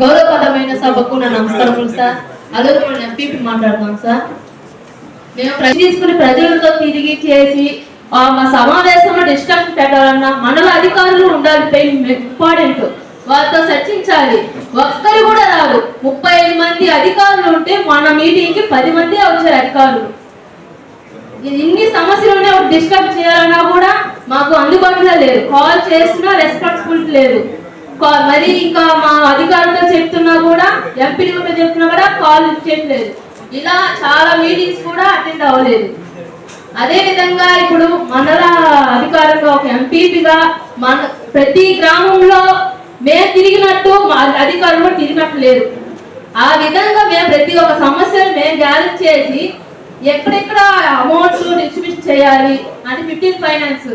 గౌరవపదమైన సభకు నా నమస్కారం సార్. అలాగే మన ఎంపీపీ మాట్లాడుతున్నాం సార్. మేము ప్రతి తీసుకుని ప్రజలతో తిరిగి చేసి మా సమావేశంలో డిస్టర్బ్ పెట్టాలన్నా మండల అధికారులు ఉండాలి ఇంపార్టెంట్. వారితో చర్చించాలి. ఒక్కరు కూడా రాదు ముప్పై మంది అధికారులు ఉంటే మన మీటింగ్కి పది మంది వచ్చారు అధికారులు. ఇన్ని సమస్యలు ఉన్నాయి డిస్టర్బ్ చేయాలన్నా కూడా మాకు అందుబాటులో లేదు. కాల్ చేసినా రెస్పాన్సిబిలిటీ లేదు. మరి ఇంకా మా అధికారులతో చెప్తున్నా కూడా ఎంపీలతో చెప్తున్నా కూడా కాల్ చేయట్లేదు. ఇలా చాలా మీటింగ్స్ కూడా అటెండ్ అవ్వలేదు. అదే విధంగా ఇప్పుడు మండల అధికారంలో ఒక ఎంపీపీగా మన ప్రతి గ్రామంలో మేము తిరిగినట్టు మా అధికారులు కూడా తిరిగినట్టు లేదు ఆ విధంగా మేము ప్రతి ఒక్క సమస్యను మేము గ్యాదర్ చేసి ఎక్కడెక్కడ అమౌంట్స్ డిస్ట్రిబ్యూట్ చేయాలి అంటే ఫిఫ్టీన్ ఫైనాన్స్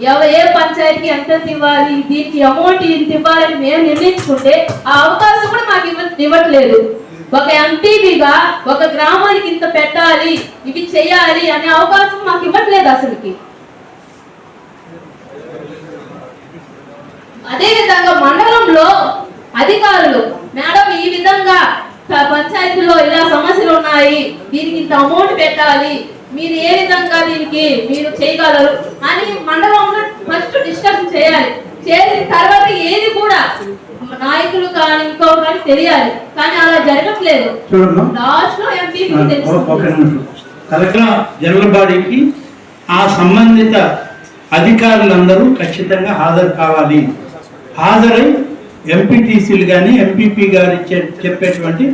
ఎవరు ఏ పంచాయతీకి ఎంత ఇవ్వాలి దీనికి అమౌంట్ ఇంత ఇవ్వాలని మేము నిర్ణయించుకుంటే ఆ అవకాశం కూడా మాకు ఇవ్వ ఇవ్వట్లేదు. ఒక ఎంపీగా ఒక గ్రామానికి ఇంత పెట్టాలి ఇవి చేయాలి అనే అవకాశం మాకు ఇవ్వట్లేదు అసలుకి. అదేవిధంగా మండలంలో అధికారులు మేడం ఈ విధంగా పంచాయతీలో ఇలా సమస్య ఉన్నాయి దీనికి ఇంత అమౌంట్ పెట్టాలి మీరు ఏ విధంగా దీనికి మీరు చేయగలరు అని మండలంలో ఫస్ట్ డిస్కషన్ చేయాలి. చేసిన తర్వాత ఏది కూడా నాయకులు కానీ ఇంకో కానీ తెలియాలి. కానీ అలా జరగట్లేదు. లాస్ట్లో ఎంపీ కలెక్టర్ జనరల్ బాడీకి ఆ సంబంధిత అధికారులందరూ ఖచ్చితంగా హాజరు కావాలి. హాజరై ఎంపీటీసీలు కానీ ఎంపీపీ గారు ఇచ్చే చెప్పేటువంటి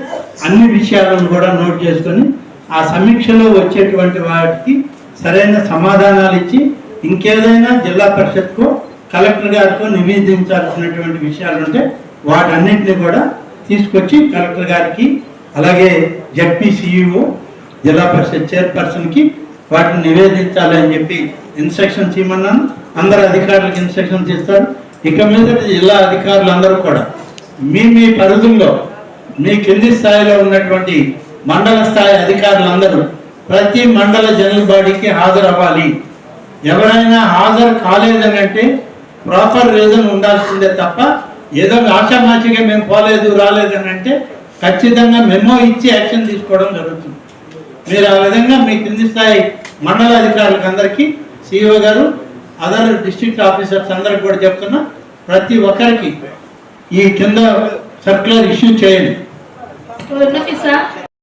అన్ని విషయాలను కూడా నోట్ చేసుకొని ఆ సమీక్షలో వచ్చేటువంటి వాటికి సరైన సమాధానాలు ఇచ్చి ఇంకేదైనా జిల్లా పరిషత్కు కలెక్టర్ గారితో నివేదించాల్సినటువంటి విషయాలు ఉంటే వాటన్నింటినీ కూడా తీసుకొచ్చి కలెక్టర్ గారికి అలాగే జడ్పీసీఈఓ జిల్లా పరిషత్ చైర్పర్సన్కి వాటిని నివేదించాలని చెప్పి ఇన్స్ట్రక్షన్స్ ఇవ్వమన్నాను. అందరు అధికారులకు ఇన్స్ట్రక్షన్స్ ఇస్తారు. ఇక మీద జిల్లా అధికారులు అందరూ కూడా మీ మీ పరిధుల్లో మీ కింది స్థాయిలో ఉన్నటువంటి మండల స్థాయి అధికారులందరూ ప్రతి మండల జనరల్ బాడీకి హాజరవ్వాలి. ఎవరైనా హాజరు కాలేదని అంటే ప్రాపర్ రీజన్ ఉండాల్సిందే తప్ప ఏదో ఆషామాషిగా మేము పోలేదు రాలేదని అంటే ఖచ్చితంగా మెమో ఇచ్చి యాక్షన్ తీసుకోవడం జరుగుతుంది. మీరు ఆ విధంగా మీ కింది స్థాయి మండల అధికారులకు అందరికీ సిఇఓ గారు అదర్ డిస్ట్రిక్ట్ ఆఫీసర్స్ అందరికి కూడా చెప్తున్నా ప్రతి ఒక్కరికి ఈ కింద సర్క్యులర్ ఇష్యూ చేయండి. సార్.